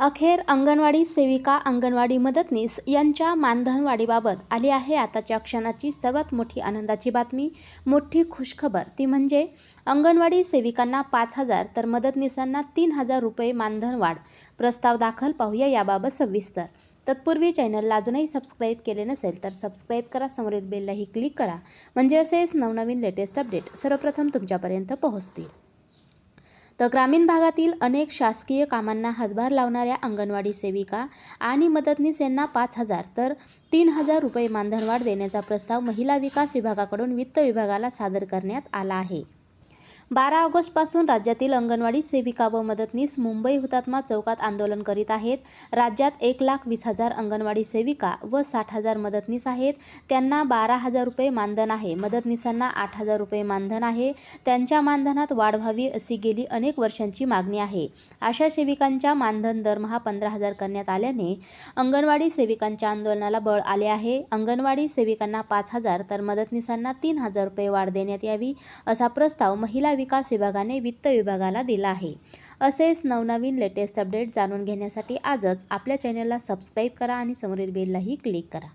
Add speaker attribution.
Speaker 1: अखेर अंगणवाडी सेविका अंगणवाडी मदतनीस यांच्या मानधनवाढीबाबत आली आहे आताच्या क्षणाची सर्वात मोठी आनंदाची बातमी. मोठी खुशखबर ती म्हणजे अंगणवाडी सेविकांना पाच हजार तर मदतनीसांना तीन हजार रुपये मानधनवाढ. प्रस्ताव दाखल पाहूया याबाबत सविस्तर. तत्पूर्वी चॅनलला अजूनही सबस्क्राईब केले नसेल तर सबस्क्राईब करा समोरील बेललाही क्लिक करा. म्हणजे असेच नवनवीन लेटेस्ट अपडेट सर्वप्रथम तुमच्यापर्यंत पोहोचतील. तर ग्रामीण भागातील अनेक शासकीय कामांना हातभार लावणाऱ्या अंगणवाडी सेविका आणि मदतनीस यांना पाच हजार तर तीन हजार रुपये मानधनवाढ देण्याचा प्रस्ताव महिला विकास विभागाकडून वित्त विभागाला सादर करण्यात आला आहे. बारा ऑगस्टपासून राज्यातील अंगणवाडी सेविका व मदतनीस मुंबई हुतात्मा चौकात आंदोलन करीत आहेत. राज्यात एक लाख वीस हजार अंगणवाडी सेविका व साठ हजार मदतनीस आहेत. त्यांना बारा हजार रुपये मानधन आहे. मदतनीसांना आठ हजार रुपये मानधन आहे. त्यांच्या मानधनात वाढ व्हावी अशी गेली अनेक वर्षांची मागणी आहे. अशा सेविकांच्या मानधन दरमहा पंधरा हजार करण्यात आल्याने अंगणवाडी सेविकांच्या आंदोलनाला बळ आले आहे. अंगणवाडी सेविकांना पाच हजार तर मदतनीसांना तीन हजार रुपये वाढ देण्यात यावी असा प्रस्ताव महिला विकास विभागाने वित्त विभागाला दिला आहे. असेच नवनवीन लेटेस्ट अपडेट जाणून घेण्यासाठी आजच आपल्या चॅनलला सबस्क्राईब करा आणि समोरील बेललाही क्लिक करा.